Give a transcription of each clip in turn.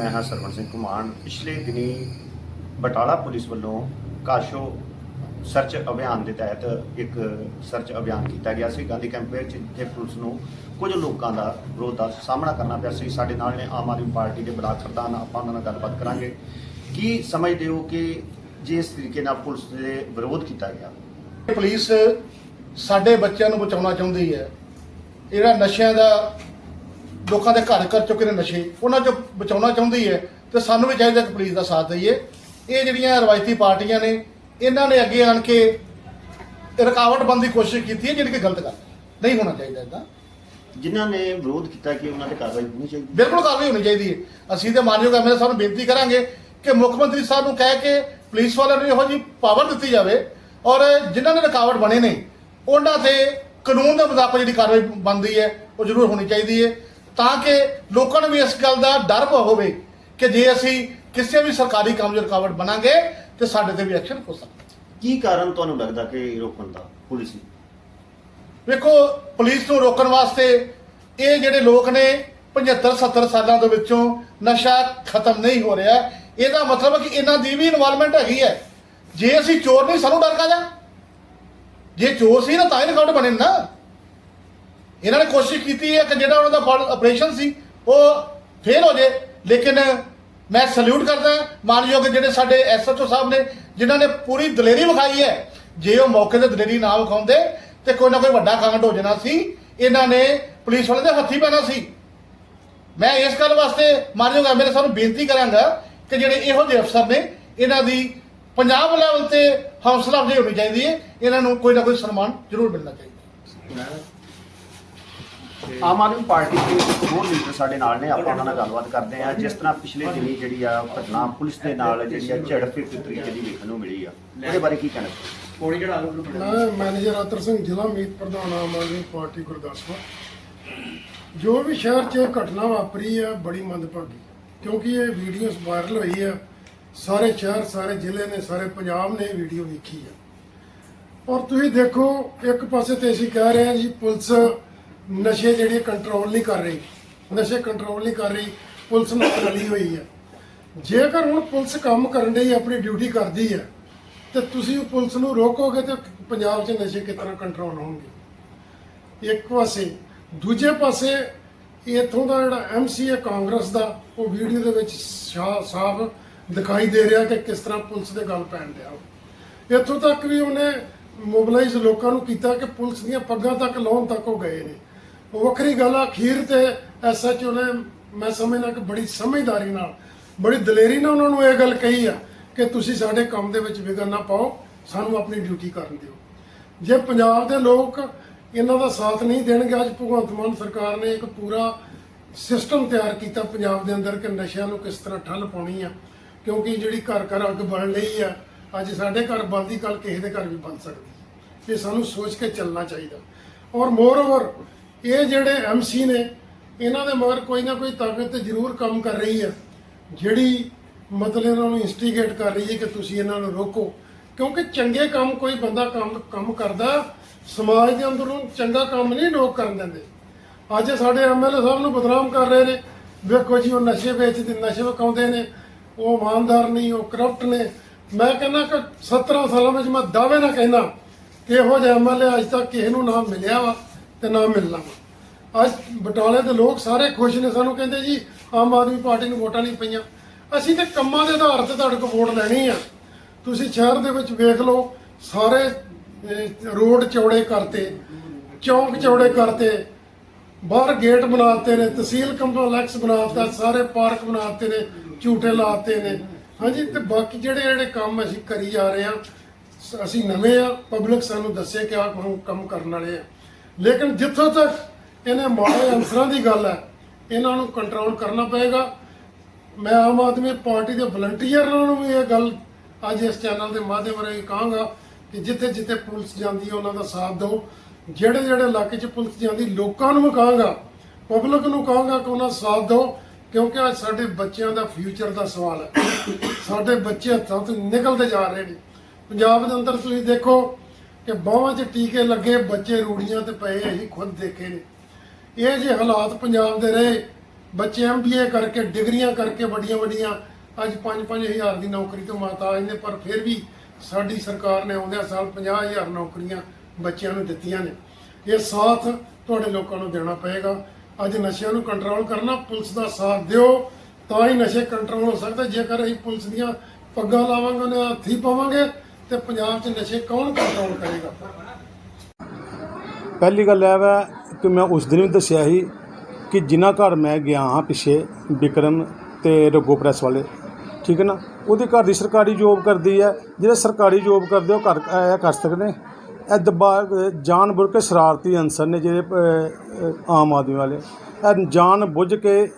ਮੈਂ ਹਾਂ ਸਰਵਣ ਸਿੰਘ ਕੁਮਾਨ ਪਿਛਲੇ ਦਿਨੀ ਬਟਾਲਾ ਪੁਲਿਸ ਵੱਲੋਂ ਕਾਸ਼ੋ ਸਰਚ ਅਭਿਆਨ ਦੇ ਤਹਿਤ ਇੱਕ ਸਰਚ ਅਭਿਆਨ ਕੀਤਾ ਗਿਆ ਸੀ। ਗਾਂਧੀ ਕੈਂਪ ਵਿੱਚ ਜਿੱਥੇ ਪੁਲਿਸ ਨੂੰ ਕੁਝ ਲੋਕਾਂ ਦਾ ਵਿਰੋਧ ਦਾ ਸਾਹਮਣਾ ਕਰਨਾ ਪਿਆ ਸੀ। ਸਾਡੇ ਨਾਲ ਨੇ ਆਮ ਆਦਮੀ ਪਾਰਟੀ ਦੇ ਬਲਾਕ ਪ੍ਰਧਾਨ ਆਪਾਂ ਉਹਨਾਂ ਨਾਲ ਗੱਲਬਾਤ ਕਰਾਂਗੇ। ਕੀ ਸਮਝਦੇ ਹੋ ਕਿ ਜਿਸ ਤਰੀਕੇ ਨਾਲ ਪੁਲਿਸ ਦੇ ਵਿਰੋਧ ਕੀਤਾ ਗਿਆ? ਪੁਲਿਸ ਸਾਡੇ ਬੱਚਿਆਂ ਨੂੰ ਬਚਾਉਣਾ ਚਾਹੁੰਦੀ ਹੈ। ਜਿਹੜਾ ਨਸ਼ਿਆਂ ਦਾ ਲੋਕਾਂ ਦੇ ਘਰ ਕਰ ਚੁੱਕੇ ਨੇ ਨਸ਼ੇ ਉਹਨਾਂ ਚੋਂ ਬਚਾਉਣਾ ਚਾਹੁੰਦੀ ਹੈ ਤੇ ਸਾਨੂੰ ਵੀ ਚਾਹੀਦਾ ਕਿ ਪੁਲਿਸ ਦਾ ਸਾਥ ਦਈਏ। ਇਹ ਜਿਹੜੀਆਂ ਰਵਾਇਤੀ ਪਾਰਟੀਆਂ ਨੇ ਇਹਨਾਂ ਨੇ ਅੱਗੇ ਆਣ ਕੇ ਰੁਕਾਵਟ ਬਣਨ ਦੀ ਕੋਸ਼ਿਸ਼ ਕੀਤੀ ਹੈ ਜਿਹੜੀ ਕਿ ਗਲਤ ਗੱਲ। ਨਹੀਂ ਹੋਣਾ ਚਾਹੀਦਾ ਇਦਾਂ। ਜਿਨ੍ਹਾਂ ਨੇ ਵਿਰੋਧ ਕੀਤਾ ਕਿ ਉਹਨਾਂ ਤੇ ਕਾਰਵਾਈ ਹੋਣੀ ਚਾਹੀਦੀ ਬਿਲਕੁਲ ਕਾਰਵਾਈ ਹੋਣੀ ਚਾਹੀਦੀ ਹੈ। ਅਸੀਂ ਤੇ ਮਾਨਯੋਗ ਐਮਐਲਏ ਸਾਹਿਬ ਨੂੰ ਬੇਨਤੀ ਕਰਾਂਗੇ ਕਿ ਮੁੱਖ ਮੰਤਰੀ ਸਾਹਿਬ ਨੂੰ ਕਹਿ ਕੇ ਪੁਲਿਸ ਵਾਲਿਆਂ ਨੂੰ ਇਹੋ ਜਿਹੀ ਪਾਵਰ ਦਿੱਤੀ ਜਾਵੇ ਔਰ ਜਿਨ੍ਹਾਂ ਨੇ ਰੁਕਾਵਟ ਬਣੇ ਨੇ ਉਹਨਾਂ ਤੇ ਕਾਨੂੰਨ ਦੇ ਮੁਤਾਬਕ ਜਿਹੜੀ ਕਾਰਵਾਈ ਬਣਦੀ ਹੈ ਉਹ ਜ਼ਰੂਰ ਹੋਣੀ ਚਾਹੀਦੀ ਹੈ। ਤਾਂ ਕਿ ਲੋਕਾਂ ਨੂੰ ਵੀ ਇਸ ਗੱਲ ਦਾ ਡਰ ਹੋਵੇ ਕਿ ਜੇ ਅਸੀਂ ਕਿਸੇ ਵੀ ਸਰਕਾਰੀ ਕੰਮ 'ਚ ਰੁਕਾਵਟ ਬਣਾਂਗੇ ਤੇ ਸਾਡੇ ਤੇ ਵੀ ਐਕਸ਼ਨ ਹੋ ਸਕਦਾ। ਕੀ ਕਾਰਨ ਤੁਹਾਨੂੰ ਲੱਗਦਾ ਕਿ ਰੋਕਣ ਦਾ ਪੁਲਿਸ ਨੂੰ? ਵੇਖੋ ਪੁਲਿਸ ਨੂੰ ਰੋਕਣ ਵਾਸਤੇ ਇਹ ਜਿਹੜੇ ਲੋਕ ਨੇ 75 70 ਸਾਲਾਂ ਦੇ ਵਿੱਚੋਂ ਨਸ਼ਾ ਖਤਮ ਨਹੀਂ ਹੋ ਰਿਹਾ। ਇਹਦਾ ਮਤਲਬ ਕਿ ਇਹਨਾਂ ਦੀ ਵੀ ਇਨਵੋਲਵਮੈਂਟ ਹੈਗੀ ਹੈ। ਜੇ ਅਸੀਂ ਚੋਰ ਨਹੀਂ ਸਾਨੂੰ ਡਰ ਕਾਹਦਾ? ਜੇ ਚੋਰ ਸੀ ਨਾ ਤਾਂ ਹੀ ਰਿਕਾਰਡ ਬਣੇ ਨਾ। ਇਹਨਾਂ ਨੇ ਕੋਸ਼ਿਸ਼ ਕੀਤੀ ਹੈ ਕਿ ਜਿਹੜਾ ਉਹਨਾਂ ਦਾ ਆਪਰੇਸ਼ਨ ਸੀ, ਉਹ ਫੇਲ ਹੋ ਜੇ, ਲੇਕਿਨ ਮੈਂ ਸਲੂਟ ਕਰਦਾ ਮਾਨਯੋਗ ਜਿਹੜੇ ਸਾਡੇ ਐਸਐਚਓ ਸਾਹਿਬ ਨੇ, ਜਿਨ੍ਹਾਂ ਨੇ ਪੂਰੀ ਦਲੇਰੀ ਵਿਖਾਈ ਹੈ। ਜੇ ਉਹ ਮੌਕੇ ਤੇ ਦਲੇਰੀ ਨਾ ਵਿਖਾਉਂਦੇ, ਤੇ ਕੋਈ ਨਾ ਕੋਈ ਵੱਡਾ ਕਾਂਡ ਹੋ ਜਾਣਾ ਸੀ। ਇਹਨਾਂ ਨੇ ਪੁਲਿਸ ਵਾਲੇ ਦੇ ਹੱਥੀ ਪੈਣਾ ਸੀ। ਮੈਂ ਇਸ ਗੱਲ ਵਾਸਤੇ ਮਾਨਯੋਗ ਐਮਐਲਏ ਸਾਹਿਬ ਨੂੰ ਬੇਨਤੀ ਕਰਾਂਗਾ ਕਿ ਜਿਹੜੇ ਇਹੋ ਜਿਹੇ ਅਫਸਰ ਨੇ, ਇਹਨਾਂ ਦੀ ਪੰਜਾਬ ਲੈਵਲ ਤੇ ਹੌਸਲਾ ਅਫਜ਼ਾਈ ਹੋਣੀ ਚਾਹੀਦੀ ਹੈ। ਇਹਨਾਂ ਨੂੰ ਕੋਈ ਨਾ ਕੋਈ ਸਨਮਾਨ ਜ਼ਰੂਰ ਮਿਲਣਾ ਚਾਹੀਦਾ ਆਮ ਆਦਮੀ ਪਾਰਟੀ ਦੇ ਹੋਰ ਲੀਡਰ ਸਾਡੇ ਨਾਲ ਨੇ ਆਪਾਂ ਉਹਨਾਂ ਨਾਲ ਗੱਲਬਾਤ ਕਰਦੇ ਆ ਜਿਸ ਤਰ੍ਹਾਂ ਪਿਛਲੇ ਦਿਨੀ ਜਿਹੜੀ ਆ ਘਟਨਾ ਪੁਲਿਸ ਦੇ ਨਾਲ ਜਿਹੜੀ ਆ ਝੜਪ ਇੱਕ ਤਰੀਕੇ ਦੀ ਵੇਖਣ ਨੂੰ ਮਿਲੀ ਆ। ਉਹਦੇ ਬਾਰੇ ਕੀ ਕਹਿਣਾ ਚੜਾ ਲਓ ਮੈਂ ਮੈਨੇਜਰ ਅਤਰ ਸਿੰਘ ਜ਼ਿਲ੍ਹਾ ਮੀਤ ਪ੍ਰਧਾਨ ਆਮ ਆਦਮੀ ਪਾਰਟੀ ਗੁਰਦਾਸਪੁਰ। ਜੋ ਵੀ ਸ਼ਹਿਰ 'ਚ ਘਟਨਾ ਵਾਪਰੀ ਹੈ ਬੜੀ ਮੰਦਭਾਗੀ। ਕਿਉਂਕਿ ਇਹ ਵੀਡੀਓ ਵਾਇਰਲ ਹੋਈ ਹੈ ਸਾਰੇ ਸ਼ਹਿਰ ਸਾਰੇ ਜ਼ਿਲ੍ਹੇ ਨੇ ਸਾਰੇ ਪੰਜਾਬ ਨੇ ਇਹ ਵੀਡੀਓ ਵੇਖੀ ਹੈ ਔਰ ਤੁਸੀਂ ਦੇਖੋ ਇੱਕ ਪਾਸੇ ਤੇ ਅਸੀਂ ਕਹਿ ਰਹੇ ਹਾਂ ਜੀ ਪੁਲਿਸ ਨਸ਼ੇ ਜਿਹੜੇ ਕੰਟਰੋਲ ਨਹੀਂ ਕਰ ਰਹੀ, ਨਸ਼ੇ ਕੰਟਰੋਲ ਨਹੀਂ ਕਰ ਰਹੀ, ਪੁਲਿਸ ਨਾਲ ਰਲੀ ਹੋਈ ਹੈ। ਜੇਕਰ ਹੁਣ ਪੁਲਿਸ ਕੰਮ ਕਰਨ ਦੀ ਆਪਣੀ ਡਿਊਟੀ ਕਰਦੀ ਹੈ, ਤੇ ਤੁਸੀਂ ਉਹ ਪੁਲਿਸ ਨੂੰ ਰੋਕੋਗੇ ਤੇ ਪੰਜਾਬ 'ਚ ਨਸ਼ੇ ਕਿਸ ਤਰ੍ਹਾਂ ਕੰਟਰੋਲ ਹੋਣਗੇ? ਇੱਕ ਪਾਸੇ। ਦੂਜੇ ਪਾਸੇ, ਇਥੋਂ ਦਾ ਜਿਹੜਾ ਐਮਸੀਏ ਕਾਂਗਰਸ ਦਾ, ਉਹ ਵੀਡੀਓ ਦੇ ਵਿੱਚ ਸ਼ਾ- ਸਾਫ਼ ਦਿਖਾਈ ਦੇ ਰਿਹਾ ਕਿ ਕਿਸ ਤਰ੍ਹਾਂ ਪੁਲਿਸ ਦੇ ਗੱਲ ਪੈਣ ਡਿਆ ਇੱਥੋਂ ਤੱਕ ਵੀ ਉਹਨੇ ਮੋਬਿਲਾਈਜ਼ ਲੋਕਾਂ ਨੂੰ ਕੀਤਾ ਕਿ ਪੁਲਿਸ ਦੀਆਂ ਪੱਗਾਂ ਤੱਕ ਲਾਉਣ ਤੱਕ ਉਹ ਗਏ ਨੇ। ਉਹ ਵੱਖਰੀ ਗੱਲ ਆ, ਅਖੀਰ ਤੇ ਐਸਐਚਓ ਨੇ ਮੈਂ ਸਮਝਦਾ ਕਿ ਬੜੀ ਸਮਝਦਾਰੀ ਨਾਲ, ਬੜੀ ਦਲੇਰੀ ਨਾਲ ਉਹਨਾਂ ਨੂੰ ਇਹ ਗੱਲ ਕਹੀ ਆ ਕਿ ਤੁਸੀਂ ਸਾਡੇ ਕੰਮ ਦੇ ਵਿੱਚ ਵਿਗਨ ਨਾ ਪਾਓ, ਸਾਨੂੰ ਆਪਣੀ ਡਿਊਟੀ ਕਰਨ ਦਿਓ। ਜੇ ਪੰਜਾਬ ਦੇ ਲੋਕ ਇਹਨਾਂ ਦਾ ਸਾਥ ਨਹੀਂ ਦੇਣਗੇ, ਅੱਜ ਭਗਵੰਤ ਮਾਨ ਸਰਕਾਰ ਨੇ ਇੱਕ ਪੂਰਾ ਸਿਸਟਮ ਤਿਆਰ ਕੀਤਾ ਪੰਜਾਬ ਦੇ ਅੰਦਰ ਕਿ ਨਸ਼ਿਆਂ ਨੂੰ ਕਿਸ ਤਰ੍ਹਾਂ ਠੱਲ ਪਾਉਣੀ ਆ, ਕਿਉਂਕਿ ਜਿਹੜੀ ਘਰ ਘਰ ਅੱਗ ਬਣ ਲਈ ਆ, ਅੱਜ ਸਾਡੇ ਘਰ ਬੰਦੀ ਕੱਲ ਕਿਸੇ ਦੇ ਘਰ ਵੀ ਬਣ ਸਕਦੀ ਇਹ ਸਾਨੂੰ ਸੋਚ ਕੇ ਚੱਲਣਾ ਚਾਹੀਦਾ। ਔਰ ਮੋਰ ਓਵਰ ਇਹ ਜਿਹੜੇ ਐਮਸੀ ਨੇ, ਇਹਨਾਂ ਦੇ ਮਗਰ ਕੋਈ ਨਾ ਕੋਈ ਤਾਕਤ ਜ਼ਰੂਰ ਕੰਮ ਕਰ ਰਹੀ ਆ। ਜਿਹੜੀ ਮਤਲਬ ਇਹਨਾਂ ਨੂੰ ਇਨਸਟੀਗੇਟ ਕਰ ਰਹੀ ਹੈ ਕਿ ਤੁਸੀਂ ਇਹਨਾਂ ਨੂੰ ਰੋਕੋ। ਕਿਉਂਕਿ ਚੰਗੇ ਕੰਮ ਕੋਈ ਬੰਦਾ ਕੰਮ ਕੰਮ ਕਰਦਾ, ਸਮਾਜ ਦੇ ਅੰਦਰੋਂ ਚੰਗਾ ਕੰਮ ਨਹੀਂ ਲੋਕ ਕਰਨ ਦਿੰਦੇ। ਅੱਜ ਸਾਡੇ ਐਮਐਲਏ ਸਾਹਿਬ ਨੂੰ ਬਦਨਾਮ ਕਰ ਰਹੇ ਨੇ। ਵੇਖੋ ਜੀ, ਉਹ ਨਸ਼ੇ ਵੇਚਦੇ, ਨਸ਼ੇ ਵਿਕਾਉਂਦੇ ਨੇ। ਉਹ ਇਮਾਨਦਾਰ ਨਹੀਂ, ਉਹ ਕਰਪਟ ਨੇ। ਮੈਂ ਕਹਿੰਦਾ ਕਿ 17 ਸਾਲਾਂ ਵਿੱਚ ਮੈਂ ਦਾਅਵੇ ਨਾਲ ਕਹਿੰਦਾ ਕਿ ਇਹੋ ਜਿਹਾ ਐਮਐਲਏ ਅੱਜ ਤੱਕ ਕਿਸੇ ਨੂੰ ਨਾ ਮਿਲਿਆ ਵਾ। ਤੇ ਨਾ ਮਿਲਣਾ। ਵਾ ਅੱਜ ਬਟਾਲੇ ਦੇ ਲੋਕ ਸਾਰੇ ਖੁਸ਼ ਨੇ, ਸਾਨੂੰ ਕਹਿੰਦੇ ਜੀ, ਆਮ ਆਦਮੀ ਪਾਰਟੀ ਨੂੰ ਵੋਟਾਂ ਨਹੀਂ ਪਈਆਂ। ਅਸੀਂ ਤੇ ਕੰਮਾਂ ਦੇ ਆਧਾਰ ਤੇ ਤੁਹਾਡੇ ਕੋਲ ਵੋਟ ਲੈਣੀ ਆ। ਤੁਸੀਂ ਸ਼ਹਿਰ ਦੇ ਵਿੱਚ ਵੇਖ ਲਓ, ਸਾਰੇ ਰੋਡ ਚੌੜੇ ਕਰਤੇ, ਚੌਂਕ ਚੌੜੇ ਕਰਤੇ, ਬਾਹਰ ਗੇਟ ਬਣਾਤੇ ਨੇ, ਤਹਿਸੀਲ ਕੰਪਲੈਕਸ ਬਣਾਤਾ, ਸਾਰੇ ਪਾਰਕ ਬਣਾਤੇ ਨੇ, ਝੂਟੇ ਲਾਤੇ ਨੇ। ਹਾਂਜੀ, ਤੇ ਬਾਕੀ ਜਿਹੜੇ ਜਿਹੜੇ ਕੰਮ ਅਸੀਂ ਕਰੀ ਜਾ ਰਹੇ ਆ ਅਸੀਂ ਨਵੇਂ ਆ, ਪਬਲਿਕ ਸਾਨੂੰ ਦੱਸੇ ਕਿ ਆਹ ਕੰਮ ਕੰਮ ਕਰਨ ਵਾਲੇ ਆ। ਲੇਕਿਨ ਜਿੱਥੋਂ ਤੱਕ ਇਹਨੇ ਮਾੜੇ ਅਨਸਰਾਂ ਦੀ ਗੱਲ ਹੈ, ਇਹਨਾਂ ਨੂੰ ਕੰਟਰੋਲ ਕਰਨਾ ਪਏਗਾ। ਮੈਂ ਆਮ ਆਦਮੀ ਪਾਰਟੀ ਦੇ ਵਲੰਟੀਅਰਾਂ ਨੂੰ ਵੀ ਇਹ ਗੱਲ ਅੱਜ ਇਸ ਚੈਨਲ ਦੇ ਮਾਧਿਅਮ ਰਾਹੀਂ ਕਹਾਂਗਾ ਕਿ ਜਿੱਥੇ ਜਿੱਥੇ ਪੁਲਿਸ ਜਾਂਦੀ ਹੈ, ਉਹਨਾਂ ਦਾ ਸਾਥ ਦਿਓ। ਜਿਹੜੇ ਜਿਹੜੇ ਇਲਾਕੇ 'ਚ ਪੁਲਿਸ ਜਾਂਦੀ, ਲੋਕਾਂ ਨੂੰ ਵੀ ਕਹਾਂਗਾ ਪਬਲਿਕ ਨੂੰ ਕਹਾਂਗਾ ਕਿ ਉਹਨਾਂ ਦਾ ਸਾਥ ਦਿਓ, ਕਿਉਂਕਿ ਅੱਜ ਸਾਡੇ ਬੱਚਿਆਂ ਦਾ ਫਿਊਚਰ ਦਾ ਸਵਾਲ ਹੈ। ਸਾਡੇ ਬੱਚੇ ਹੱਥਾਂ ਤੋਂ ਨਿਕਲਦੇ ਜਾ ਰਹੇ ਨੇ। ਪੰਜਾਬ ਦੇ ਅੰਦਰ ਤੁਸੀਂ ਦੇਖੋ ਕਿ ਬਾਹਾਂ 'ਚ ਟੀਕੇ ਲੱਗੇ, ਬੱਚੇ ਰੂੜੀਆਂ ਤੇ ਪਏ, ਅਸੀਂ ਖੁਦ ਦੇਖੇ ਨੇ। ਇਹ ਜੇ ਹਾਲਾਤ ਪੰਜਾਬ ਦੇ ਰਹੇ, ਬੱਚੇ ਐਮਬੀਏ ਕਰਕੇ, ਡਿਗਰੀਆਂ ਕਰਕੇ ਵੱਡੀਆਂ ਵੱਡੀਆਂ ਅੱਜ 5-5000 ਦੀ ਨੌਕਰੀ ਤੋਂ ਮਾਤਾਜ ਨੇ ਪਰ ਫਿਰ ਵੀ ਸਾਡੀ ਸਰਕਾਰ ਨੇ ਆਉਂਦਿਆਂ ਸਾਲ 50000 ਨੌਕਰੀਆਂ ਬੱਚਿਆਂ ਨੂੰ ਦਿੱਤੀਆਂ ਨੇ। ਇਹ ਸਾਥ ਤੁਹਾਡੇ ਲੋਕਾਂ ਨੂੰ ਦੇਣਾ ਪਏਗਾ। ਅੱਜ ਨਸ਼ਿਆਂ ਨੂੰ ਕੰਟਰੋਲ ਕਰਨਾ, ਪੁਲਿਸ ਦਾ ਸਾਥ ਦਿਓ, ਤਾਂ ਹੀ ਨਸ਼ੇ ਕੰਟਰੋਲ ਹੋ ਸਕਦੇ। ਜੇਕਰ ਅਸੀਂ ਪੁਲਿਸ ਦੀਆਂ ਪੱਗਾਂ ਲਾਵਾਂਗੇ, ਉਹਨਾਂ ਦੇ ਹੱਥੀ ਪਾਵਾਂਗੇ ਤੇ ਪੰਜਾਬ 'ਚ ਨਸ਼ੇ ਕੌਣ ਕੰਟਰੋਲ ਕਰੇਗਾ? ਪਹਿਲੀ ਗੱਲ ਇਹ ਵਾ ਕਿ ਮੈਂ ਉਸ ਦਿਨ ਵੀ ਦੱਸਿਆ ਸੀ ਕਿ ਜਿਨ੍ਹਾਂ ਘਰ ਮੈਂ ਗਿਆ ਹਾਂ ਪਿੱਛੇ, ਵਿਕਰਮ ਤੇ ਰਗੋ ਪ੍ਰੈਸ ਵਾਲੇ, ਠੀਕ ਹੈ ਨਾ? ਉਹਦੇ ਘਰ ਦੀ ਸਰਕਾਰੀ ਜੋਬ ਕਰਦੀ ਹੈ, ਜਿਹੜੇ ਸਰਕਾਰੀ ਜੋਬ ਕਰਦੇ ਉਹ ਕਰ ਇਹ ਕਰ ਸਕਦੇ ਨੇ। ਇਹ ਦਬਾ, ਜਾਣ ਬੁੱਝ ਕੇ ਸ਼ਰਾਰਤੀ ਅਨਸਰ ਨੇ ਜਿਹੜੇ ਆਮ ਆਦਮੀ ਵਾਲੇ। ਇਹ ਜਾਣ ਬੁੱਝ ਕੇ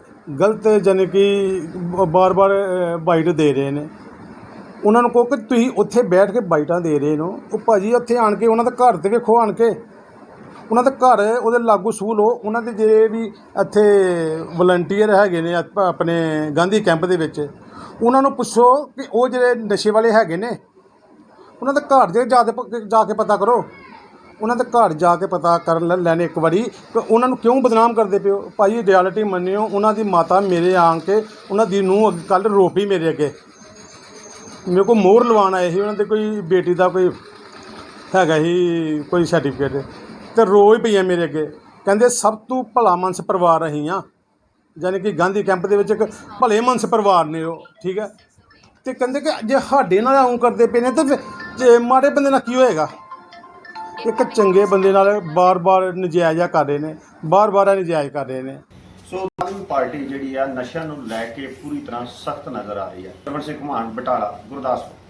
ਗਲਤ, ਜਾਣੀ ਕਿ ਬਾਰ-ਬਾਰ ਬਾਈਟ ਦੇ ਰਹੇ ਨੇ। ਉਹਨਾਂ ਨੂੰ ਕਹੋ ਕਿ ਤੁਸੀਂ ਉੱਥੇ ਬੈਠ ਕੇ ਬਾਈਟਾਂ ਦੇ ਰਹੇ ਹੋ। ਉਹ ਭਾਜੀ ਉੱਥੇ ਆਣ ਕੇ ਉਹਨਾਂ ਦਾ ਘਰ ਤੇ ਵੇਖੋ ਆਣ ਕੇ। ਉਹਨਾਂ ਦਾ ਘਰ ਉਹਦੇ ਲਾਗੂ ਸੂਲ ਹੋ। ਉਹਨਾਂ ਦੇ ਜਿਹੜੇ ਵੀ ਇੱਥੇ ਵਲੰਟੀਅਰ ਹੈਗੇ ਨੇ ਆਪਣੇ ਗਾਂਧੀ ਕੈਂਪ ਦੇ ਵਿੱਚ, ਉਹਨਾਂ ਨੂੰ ਪੁੱਛੋ ਕਿ ਉਹ ਜਿਹੜੇ ਨਸ਼ੇ ਵਾਲੇ ਹੈਗੇ ਨੇ, ਉਹਨਾਂ ਦਾ ਘਰ ਜੇ ਜਾ ਕੇ ਜਾ ਕੇ ਪਤਾ ਕਰੋ। ਉਹਨਾਂ ਦੇ ਘਰ ਜਾ ਕੇ ਪਤਾ ਕਰਨ ਲੈਣੇ ਇੱਕ ਵਾਰੀ ਕਿ ਉਹਨਾਂ ਨੂੰ ਕਿਉਂ ਬਦਨਾਮ ਕਰਦੇ ਪਿਓ ਭਾਈ ਰਿਐਲਿਟੀ ਮੰਨਿਓ, ਉਹਨਾਂ ਦੀ ਮਾਤਾ ਮੇਰੇ ਆਣ ਕੇ, ਉਹਨਾਂ ਦੀ ਨੂੰ ਕੱਲ ਰੋਪੀ ਮੇਰੇ ਅੱਗੇ। ਮੇਰੇ ਕੋਲ ਮੋਹਰ ਲਵਾਉਣ ਆਏ ਸੀ, ਉਹਨਾਂ ਦੇ ਕੋਈ ਬੇਟੀ ਦਾ ਕੋਈ ਹੈਗਾ ਸੀ, ਕੋਈ ਸਰਟੀਫਿਕੇਟ ਤੇ ਰੋਜ਼ ਪਈਆਂ ਮੇਰੇ ਅੱਗੇ। ਕਹਿੰਦੇ, ਸਭ ਤੋਂ ਭਲਾ ਮਨਸ ਪਰਿਵਾਰ ਅਸੀਂ ਆ। ਯਾਨੀ ਕਿ ਗਾਂਧੀ ਕੈਂਪ ਦੇ ਵਿੱਚ ਇੱਕ ਭਲੇ ਮਨਸ ਪਰਿਵਾਰ ਨੇ ਉਹ, ਠੀਕ ਹੈ? ਤੇ ਕਹਿੰਦੇ ਕਿ ਜੇ ਸਾਡੇ ਨਾਲ ਆਉਂ ਕਰਦੇ ਪਏ ਨੇ, ਤੇ ਜੇ ਮਾੜੇ ਬੰਦੇ ਨਾਲ ਕੀ ਹੋਏਗਾ? ਇੱਕ ਚੰਗੇ ਬੰਦੇ ਨਾਲ ਬਾਰ-ਬਾਰ ਨਜਾਇਜ਼ਾ ਕਰ ਰਹੇ ਨੇ, ਬਾਰ-ਬਾਰ ਨਜਾਇਜ਼ ਕਰ ਰਹੇ ਨੇ। ਆਮ ਪਾਰਟੀ ਜਿਹੜੀ ਆ ਨਸ਼ਿਆਂ ਨੂੰ ਲੈ ਕੇ ਪੂਰੀ ਤਰ੍ਹਾਂ ਸਖਤ ਨਜ਼ਰ ਆ ਰਹੀ ਹੈ ਰਮਨ ਸਿੰਘ ਘੁਮਾਣ, ਬਟਾਲਾ, ਗੁਰਦਾਸਪੁਰ।